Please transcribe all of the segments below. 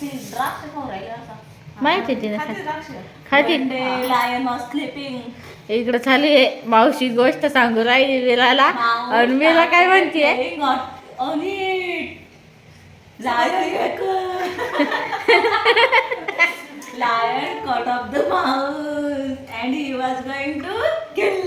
ती द्राक्ष राहिली माहिती आहे तिला. खाते द्राक्ष. खाते. लायन वॉज स्लीपिंग इकडं झाली मावशी गोष्ट सांगू राहिली विराला आणि मीला काय म्हणतीये? Lion cut off the mouse and he was going to kill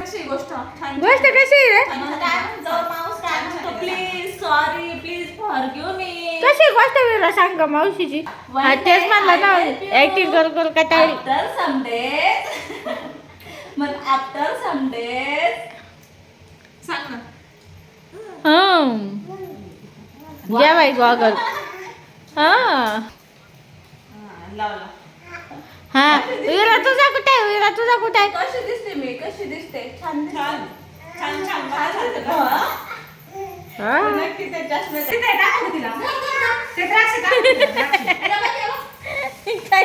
कशी गोष्ट? गोष्ट कशी आहे रे? Please sorry please forgive me कशी गोष्ट विरा सांग का मावशीची? हा तेच म्हणलं ना ऍक्टिंग कर कर का ताई आफ्टर सम डेज मग आफ्टर सम डेज सांग ना. हं. घ्या बाई गॉगल. हा. लावला हा. विरा तुझा कुठे आहे? विरा तुझा कुठे आहे? कशी दिसते मी? कशी दिसते? छान छान. छान छान. का? हा. नक्की ते चष्मे तिला? ते द्राक्ष द्राक्ष. काय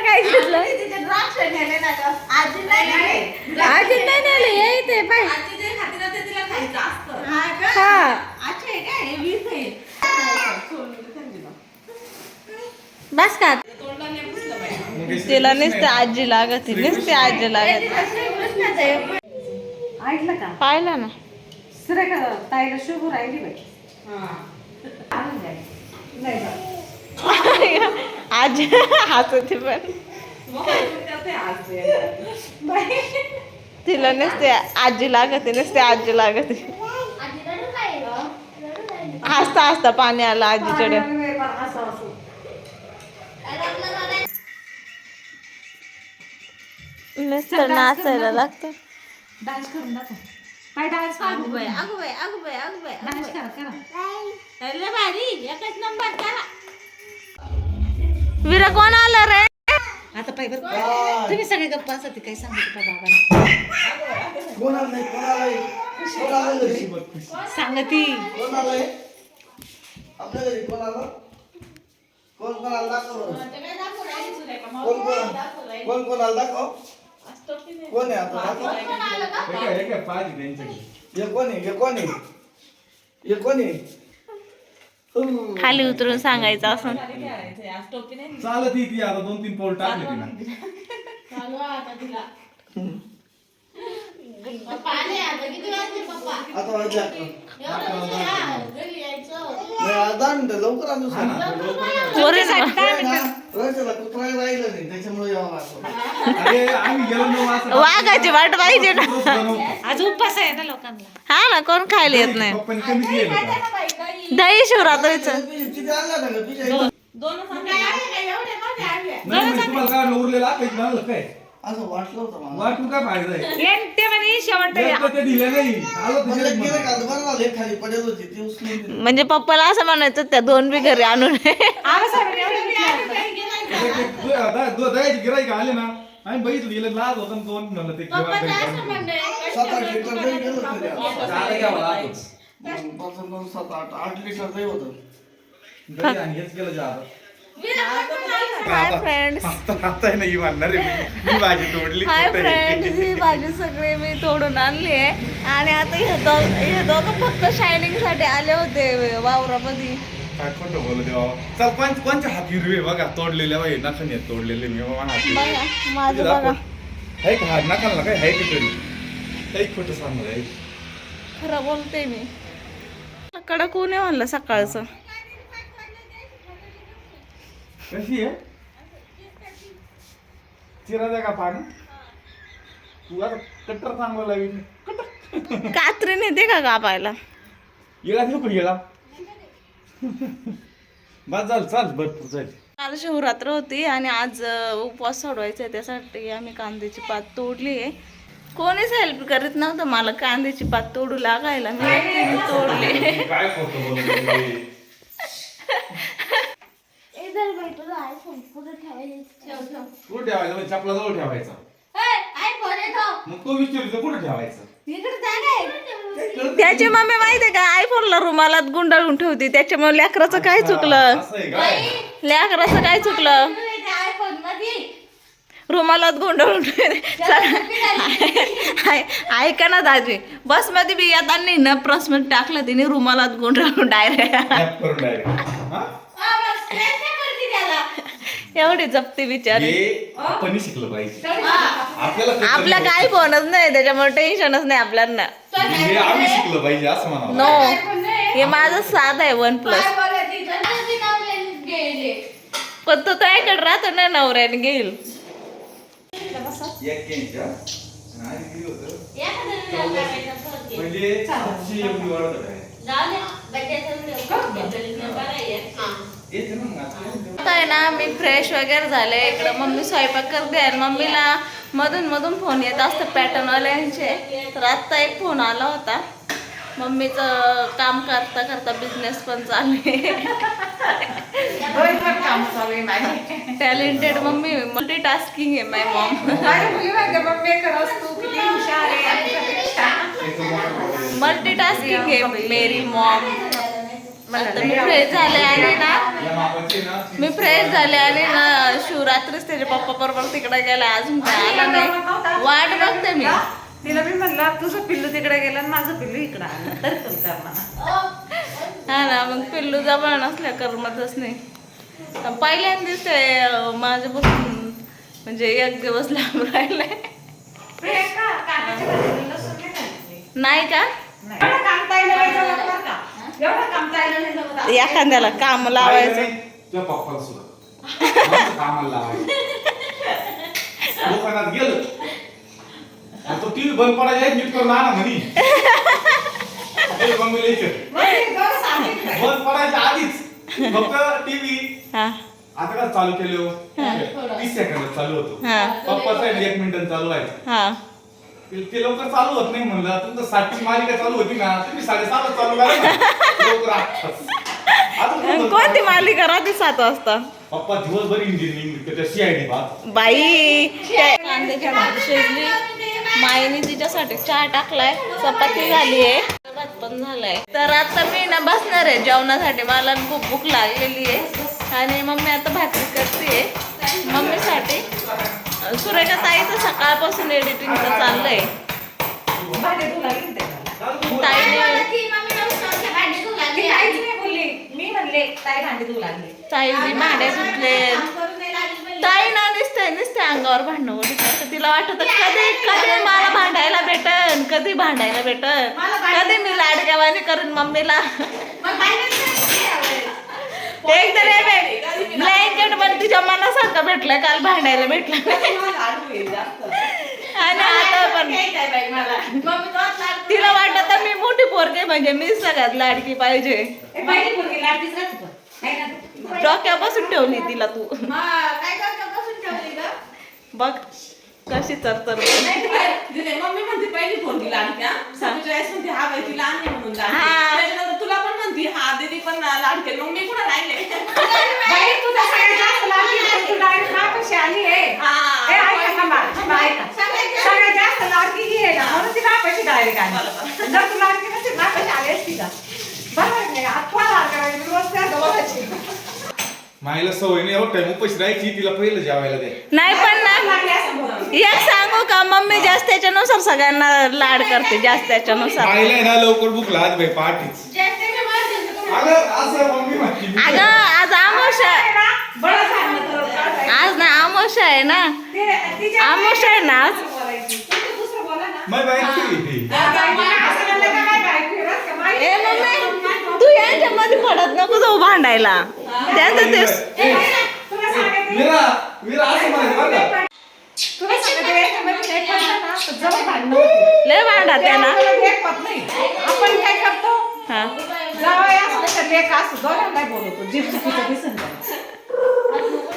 काय घेतलं? द्राक्ष नेले ना गं. आजी नाही. आजी नाही नेलं. ये इथे पाय. आजी ते तिला खायचं असतं हा का? हा अच्छा आहे काय हे वीस आहे सोडून दे त्यांची ना. बस का तोंडाला नाही पुसलं पाहिजे. तिला नुसते आजी लागत नुसते आजी लागत. ऐकलं का? पाहिलं ना. सुरेखा ताईला शुभ राहिली बाई. हा. आजी हसते पण. तिला नसते आजी लागत नसते आजी लागत. हसता हसता पाणी आलं आजीकडे. नुसतं नाचायला लागतं. डान्स करून दाखव. काय डान्स अगं बाई, अगं बाई, अगं बाई, अगं बाई, अगं डान्स. करा करा. लय भारी एकच नंबर करा. विरा कोण आलं रे? आता पाय बरं. तुम्ही सगळे गप्पा असत ते काही सांगत होता बाबांना. सांगती कोण कोणाला दाखव. कोण कोण कोण कोणाला दाखव? कोण आहे आता? हे कोण आहे? हे कोण आहे? हे कोण आहे? हम्म. खाली उतरून सांगायचं असं. चालत ही ती आता दोन तीन पाऊल टाकले तिला. आता वाजले. नाही, आता मिनिटं लवकर आलो सांग नाही यावं लागलं. अरे आम्ही गेलो नऊ वाजता वाघाची वाट पाहिजे ना. आज उपवास आहे ना लोकांना. हा ना कोण खायला येत नाही? दही. शिवरात्रीचं दोन उरलेलं असं वाटलं होतं मला. वाटून काय फायदा आहे? ये ते म्हणे शेवट ते दिले नाही. आलो मला तुझ्या गेलं का? बरं झालं एक खाली पडेल होती ती उचलून दिली. म्हणजे पप्पाला असं म्हणायचं त्या दोन बी घरी आणून. दयाची गिराईक आले ना आम्ही बघितलं गेलं लाज होतं दोन म्हणलं ते सात आठ लिटर दही गेलं होतं. ते. झालं घ्यावं लागतच. मग पाच आणि दोन सात आठ आठ लिटर दही होतं. दही आणि हेच केलं जातं. हाय फ्रेंड्स आता नाही आहे मी. भाजी तोडली हाय? फ्रेंड्स ही भाजी सगळी मी तोडून आणली आहे. आणि आता हे दोघ हे दोघं फक्त शायनिंगसाठी आले होते वावरामध्ये. काय खोटं बोलू दे बाबा चल कोण कोणच्या हात हिरवे बघा तोडलेले बाई नखन येत तोडलेले मी बाबा हात हिरवे. बघा माझं बघा दाखव. आहे का हात नखाल ना काय आहे का तरी काही खोटं सांगणार आहे. खरं बोलते मी. कडक ऊन आहे म्हणलं सकाळचं. कशी आहे. चिरा द्या का पाणी? तू आता कट्टर चांगलं लावीन. कात्री नेते का कापायला? येळा देऊ का येळा बस झालं चाल भरपूर जाईल काल शिवरात्र होती आणि आज उपवास सोडवायचा आहे त्यासाठी आम्ही कांद्याची पात तोडली आहे. कोणीच हेल्प करीत नव्हतं मला कांद्याची पात तोडू लागायला. मी एकटीने कुठं ठेवायचा. म्हणजे चपला जवळ ठेवायचा. मग तो विचारायचा कुठं ठेवायचा. त्याची मम्मी माहितीये का आयफोनला रुमालात गुंडाळून ठेवती त्याच्यामुळे लेकराचं काय चुकलं? असं आहे काय लेकराचं काय चुकलं? रुमालात गुंडाळून ठेवते. ऐका ना दाजी बसमध्ये बी येताना ना प्रश्न टाकला तिने रुमालात गुंडाळून डायरेक्ट Snap करून डायरेक्ट एवढी जप्ती विचार. हे आपण शिकलं पाहिजे. आपल्याला ते आपला करणं काही फोनच नाही त्याच्यामुळे टेन्शनच नाही आपल्याला. गरजेचं आहे. हे आम्ही शिकलं पाहिजे असं म्हणावं नो हे माझं साध आहे वन प्लस पण तो त्याकडे राहतो ना नवऱ्याने घेईल. एक घ्यायच्या. आणि आधी किती होतं? म्हणजे सातशे एवढी वाढत आहे. काय ना आहे ना मी फ्रेश वगैरे झाले. इकडं मम्मी स्वयंपाक करते आणि मम्मीला मधून मधून फोन येत असतं पॅटर्नवाल्यांचे तर आत्ता एक फोन आला होता. मम्मीचं काम करता करता बिझनेस पण चालू आहे. टॅलेंटेड मम्मी मल्टी टास्किंग आहे माय मॉम मल्टी टास्किंग आहे मेरी मॉम आता मी फ्रेश झाले आणि ना मी फ्रेश झाले आणि ना शिवरात्रीच त्याच्या पप्पा बरोबर तिकडे गेला अजून काय आला नाही. वाट बघते मी. तिला मी म्हणलं तुझं पिल्लू तिकडे गेलं आणि माझं पिल्लू इकडे आलं. तरी पण करणार हा ना मग पिल्लू जवळ नसल्या करमतच नाही. पण पहिल्यांदाच ते माझ्यापासून म्हणजे एक दिवस लांब राहिलाय. नाही का नाही. एवढं काम ताईला नाही जमत बरं का? एवढं काम ताईला नाही जमत. एखाद्याला काम लावायचं. तुझ्या पप्पाला सुद्धा. आमचं कामाला लावायचं? दुकानात गेलो. तो टीव्ही बंद पडायचा नीट करून आणा म्हणी. हे. बंद पडायच्या आधीच. फक्त टीव्ही. हा. आता का चालू केले हो? तीस सेकंद चालू होतो. हा. पप्पाचा आहे एक मिनिट चालू व्हायचं हा. ते लवकर चालू होत नाही म्हणलं. तुमचं सातची मालिका चालू होती ना तुम्ही साडेसात चालू करा ना. लवकर आठच. अजून कोण बोलतं? कोणती मालिका राहते सात वाजता? पप्पा दिवसभर इंजिनिअरिंग त्या सीआयडी बात बाई कांद्याची भाजी शिजली. माईने तिच्यासाठी चहा टाकलाय. चपाती झाली आहे भात पण झालाय. तर आता मी ना बसणार आहे जेवणासाठी. मला खूप भूक लागलेली आहे आणि मम्मी आता भाकरी करते मम्मीसाठी सुरेखा ताईचं सकाळपासून एडिटिंगचं चाललंय. ताईने मी भांडे धुतले. ताई ना नुसते नुसते अंगावर भांडणं तिला वाटत कधी कधी मला भांडायला भेटन? कधी भांडायला भेटन? कधी मी लाडक्यावानी करून मम्मीला? एकदा नाही भेट ब्लँकेट पण तिच्या मनासारखं भेटलं काल भांडायला भेटलं. आणि आता पण तिला वाटत मी मोठी पोरगी म्हणजे मी सगळ्यात लाडकी पाहिजे. ए, पहिली मुलगी लाडकीच राहते पण. आहे ना? डोक्यापासून ठेवली तिला तू बसून बघ कशी दिले मम्मी म्हणते पहिली वेळेस म्हणते हा बाई ती लहान आहे म्हणून लाडकी हा. त्याच्यानंतर तुला पण म्हणते हा दीदी लाडके मग मी कुठं राहिले बाई, तुझा सगळ्यात जास्त लाडकी आहे. तू direct माझ्यापाशी आली आहे. हा. ए, ऐका थांबा, थांबा, ऐका. सगळ्यात जास्त लाडकी ही आहे ना, म्हणून ती माझ्यापाशी direct आली. जर तू लाडकी नसती, माझ्यापाशी आली असती का? बरोबर आहे का? आत्ता लाड करायची, मी रोज त्या जवळची. माईला सवय नाही टाइम उपाशी राहायची तिला पहिलं जेवायला दे नाही पण ना लागली असं बोलते. एक सांगू का मम्मी जास्त त्याच्यानुसार सगळ्यांना लाड करते जास्त त्याच्यानुसार माईला आहे ना लवकर भूक लागत बाई पहाटेच असं मम्मी म्हणते मी. अगं आज आमोशा? आज ना आमोशा आहे ना आमोश आहे ना आज? ए मम्मी तू यांच्या मध्ये पडत नको जाऊ भांडायला त्यांचं ते. लय भांडा नाही. आपण काय करतो हा. जावई असलं तर लेक असं दोघांना बोलवतो जीभ चुकीचं दिसन त्याला.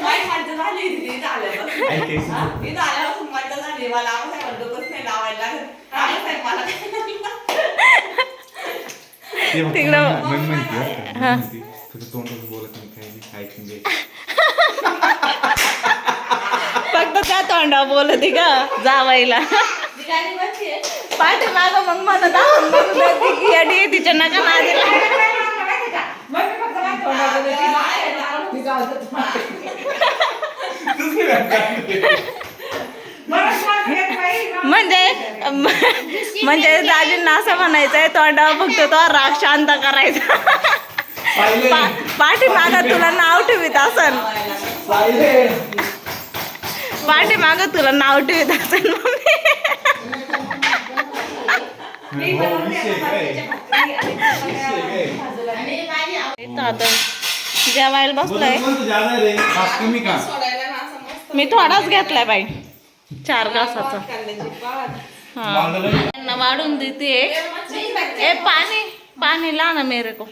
माझी मज्जा झाली दीदी इथं आल्यावर ऐकायचं हा, इथं आल्यापासून मज्जा झाली मला आम्हाला डोकंच नाही लावायला लागत. आम्ही मला ते बघ, तिकडं- मन- मन म्हणते बरं का, मन हा. म्हणते, तुझं तोंडच बोलत नाही काही नाही, ऐकून घे. फक्त त्या तोंडा बोलते का? जावायला बसली पाठीमाग मग मला दाखवून अडी तिच्या नका नादी म्हणजे म्हणजे दाजींना असं म्हणायचंय तोंडावर फक्त तो राग शांत करायचा. पाठी पा- पाठीमागं तुला नाव ठेवीत असन. पाठी माग तुला नाव ठेवीत असेल मम्मी. आता जेवायला बसलाय. मी थोडाच घेतलाय बाई. चार घासाचा. हा. वाढून देते ए पाणी पाणी ला ना मेरे को.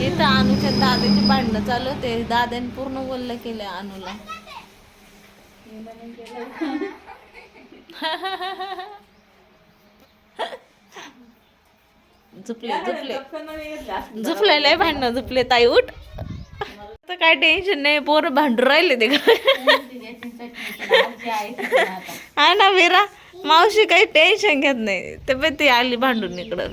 इथं अनुच्या दादाची भांडणं चालू होते. दादाने पूर्ण बोललं केलं अनुला. झुपले झुपले. झुपलेलं भांडणं झुपले ताई उठ. तर काय टेन्शन नाही पोर भांडू राहिले ते. हा ना वीरा. मावशी काही टेन्शन घेत नाही. ते पण ती आली भांडून इकडं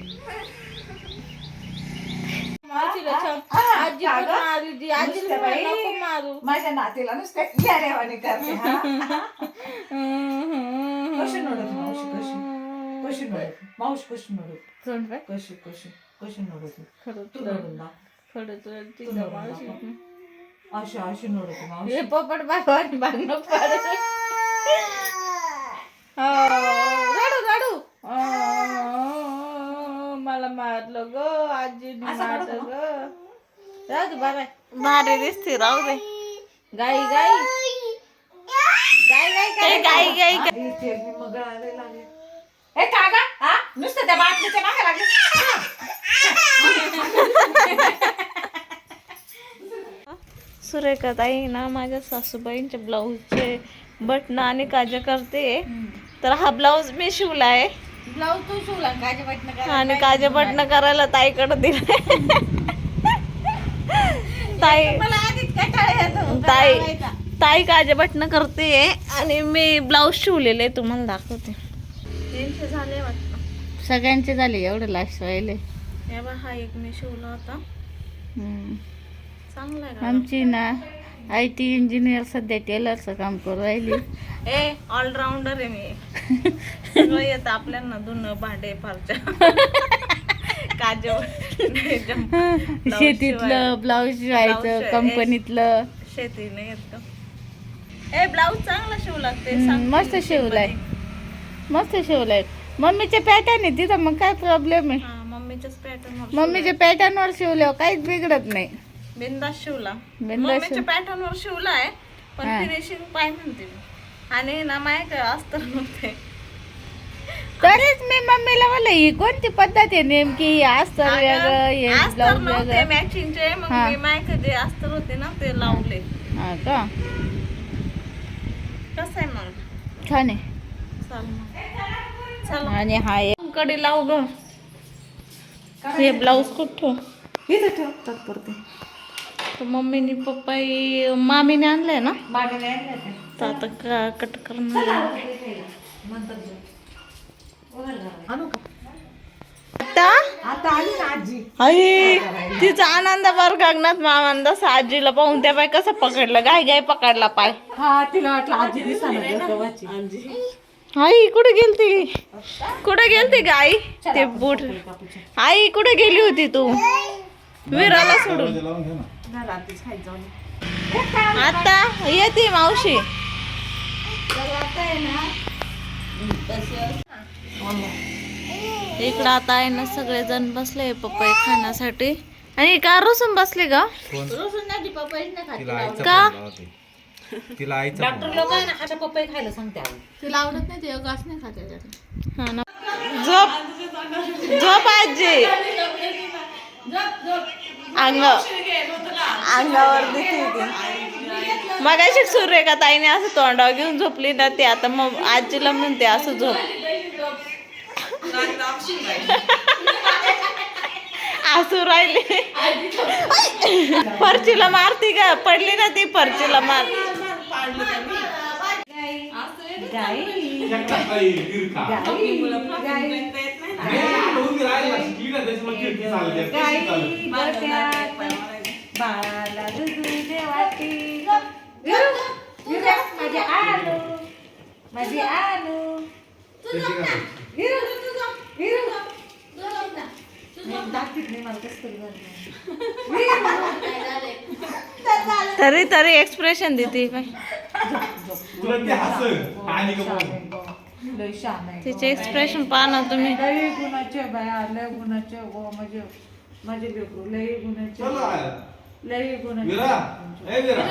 माझ्या नातीला नुसतं येड्यावानी करते हा. कशी नडत मावशी कशी कशी नडत मावशी कशी नडत कशी कशी कशी नडत तू नडून ना तू नडून दाखव. अशी अशी नडत मावशी हे पोपट बाबाने भांडणं पाडलं. हो, रडू रडू अं, मला मारलं ग आजीने असं मारलं रडू ग राहू दे बाबा भारी दिसते राहू दे गाई गाई गाई गाई गाई गाई आणि ते बी मग गळायला लागले. हे का ग? हा? नुसतं त्या बाटलीच्या मागे लागले. सुरेखा ताई ना माझ्या सासूबाईंच्या ब्लाऊजचे बटणं आणि काजा करते. तर हा ब्लाऊज मी शिवलाय. ब्लाऊज तू शिवला काजे आणि काजा बटणं करायला ताईकडे दिले ताई मला आधीच कंटाळा ताई ताई काजा बटणं करते आणि मी ब्लाऊज शिवलेले तुम्हाला दाखवते. तीनशे झाले वाटतं. सगळ्यांचे झाले एवढं लास्ट राहिले हे बघा, हा एक मी शिवला होता. चांगला आहे का? आमची ना आय टी इंजिनियर सध्या टेलरचं काम करू राहिली. ए ऑलराऊंडर आहे मी. सगळं येतं आपल्याला धुणं भांडे फारच्या. काजू शेतीतलं ब्लाऊज शिवायचं शिवाय- कंपनीतलं. शेती नाही येत. का? ए ब्लाऊज चांगला शिवू लागते हम्म, मस्त शिवलाय. मस्त शिवलाय. मम्मीचे पॅटर्न आहे तिथं मग काय प्रॉब्लेम आहे? हा मम्मीच्याच पॅटर्न मम्मीच्या पॅटर्नवर शिवल्यावर काहीच बिघडत नाही. बिंदास शिवला. मम्मीच्या शिव- पॅटर्न वर शिवलाय पण हा. फिनिशिंग पाय म्हणते मी. आणि ना माहिती अस्तर नव्हते. तरीच मी मम्मीला म्हणलं ही कोणती पद्धत आहे नेमकी? ही अस्तर वेगळं हे अस्तर ब्लाऊज नव्हते वेगळं. मॅचिंगचे मग हा. मी माहिती जे अस्तर होते ना ते लावले. हा का? कसं आहे मग? छान आहे. चल मग. आणि हा एक कडे लाव ग. हे ब्लाऊज कुठं? इथं ठेव तात्पुरते तर मम्मीने पप्पाई मामीने आणलंय ना? मागेने आणलं ते. तर आता का कट करणार आता आता? आली ना आजी. आई तिचा आनंद बर गगनात मामांदा. आजीला पाहून त्या बाय कसं पकडलं? गाय गाय पकडला पाय. हा तिला वाटलं आजी गवाची आई कुठे गेलती? कुठे गेलती ग आई? ते बूट. आई कुठे गेली होती तू? विराला सोडून. आता येते मावशी. इकडं आता आहे ना सगळेजण बसले पपई खाण्यासाठी. आणि का रुसून बसले का? का? तिला आईचा डॉक्टर लोक आहे ना अशा पपई खायला सांगते. तिला आवडत नाही ते घास नाही खाते हा ना. झोप. झोप आजी. अंग अंगावर दिसते मग अशी सूर्यका ताईने असं तोंडावर घेऊन झोपली ना ती आता मग आजीला म्हणते असं झोप. असू राहिली. फरचीला मारती का? पडली ना ती फरचीला मार. एकटाच नाही, गिरका. नाही, मला कसं तरी झालं. तरी तरी एक्सप्रेशन देते बाई तुला ते हसन आणि का बोल लय शान आहे तिचे एक्सप्रेशन पहा ना तुम्ही. लय गुणाचे बाया लय गुणाचे गो म्हणजे माझे लेकरू लय गुणाचे चला. लय गुणाचे विरा. ए विरा.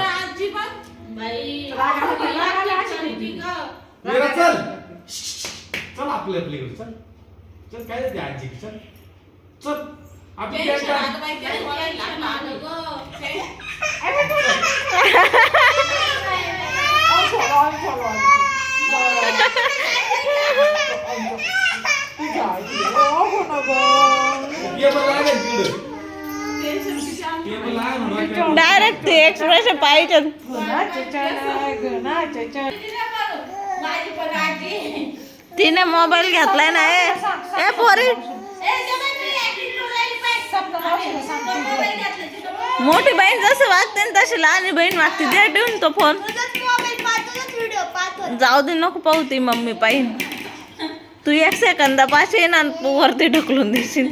विरा चल. चल आपल्या आपल्याकडे चल. चल काय आजी चल. चल आपली काय डायरेक्ट ते एक्सप्रेशन पाहिजे तिने मोबाईल घेतलाय ना ए। पोरी। मोठी बहीण जसं वागते ना तशी लहान बहीण वागते. दे ठेवून तो फोन जाऊ दे नको पाहू ती मम्मी पाहिन. तू एक सेकंदा पाशी ना वरती ढकलून देशील.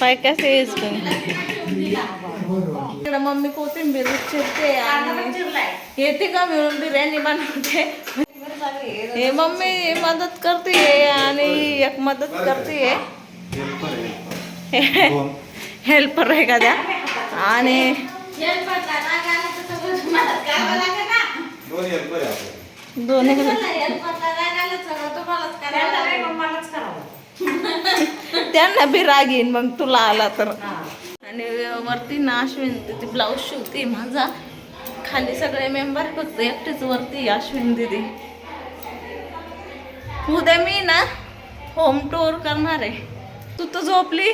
पाय कसे येस इकडे मम्मी कोथिंबीर चिरते आणि येते का मिळून बिर्याणी बनवते? हे मम्मी मदत करते आणि एक मदत करते. हेल्पर आहे का त्या? आणि दोन त्यांना बी राग येईन मग तुला आला तर. आणि वरती ना अश्विन ती ब्लाऊज शिवते माझा. खाली सगळे मेंबर फक्त एकटेच वरती अश्विन दिदी. उद्या मी ना होम टूर करणार आहे. तू तर झोपली.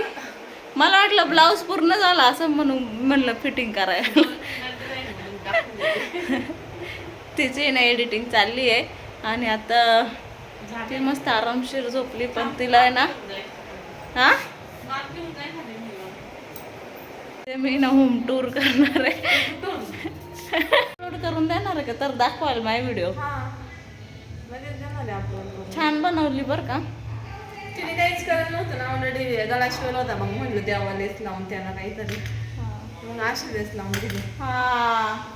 मला वाटलं ब्लाऊज पूर्ण झाला असं म्हणून म्हणलं फिटिंग करायला. तिची ना एडिटिंग चालली आहे. आणि आता ती मस्त आरामशीर झोपली पण तिला आहे ना हा? ते मी ना होम टूर करणार आहे. अपलोड करून देणार आहे का? तर दाखवाल माय व्हिडिओ छान बनवली बरं का. तिने काहीच करत नव्हतं ना ऑलरेडी गळा शिवला होता. मग म्हणलं द्यावा लेस लावून त्याला काहीतरी. मग अशी लेस लावून दिली. हा.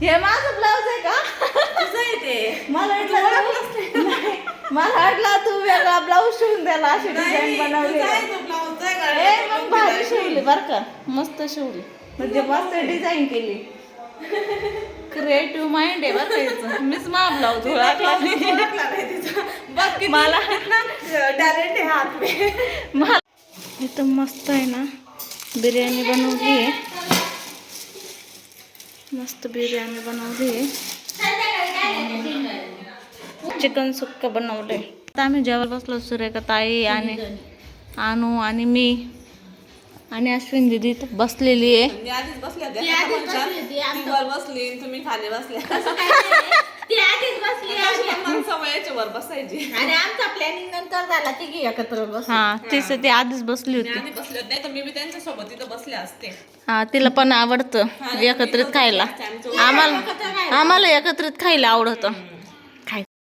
हे माझं ब्लाऊज आहे का? तुझं आहे ते. मला वाटलं नाही. मला वाटलं तू वेगळा ब्लाऊज शिवून द्याला अशी डिझाईन बनवली ए मग भारी शिवली बर का. मस्त शिवली. म्हणजे मस्त डिझाईन केली. क्रिएटिव्ह माइंड आहे बरं हिचं. मीच मा ब्लाऊज ओळखला नाही. मला टॅलेंट आहे हात में मला इथं मस्त आहे ना बिर्याणी बनवली आहे. मस्त बिर्याणी बनवली आहे. चिकन सुक्का बनवले आता आम्ही जेवायला बसलो सुरेखा ताई आणि आणू आणि मी. आणि अश्विन दिदी इथं बसलेली आहे. मी आधीच बसल्या होत्या. ती वर बसली आणि तुम्ही खाली बसल्या. मला सवयाच्या वर बसायची. आणि आमचा प्लॅनिंग नंतर झाला तिघी एकत्र बस हा तीच ती आधीच बसली मी होती. आधी बसले होते नाही तर मी बी त्यांच्यासोबत तिथं बसले असते. हा तिला पण आवडतं एकत्रित खायला. आम्हाला आम्हाला एकत्रित खायला आवडतं.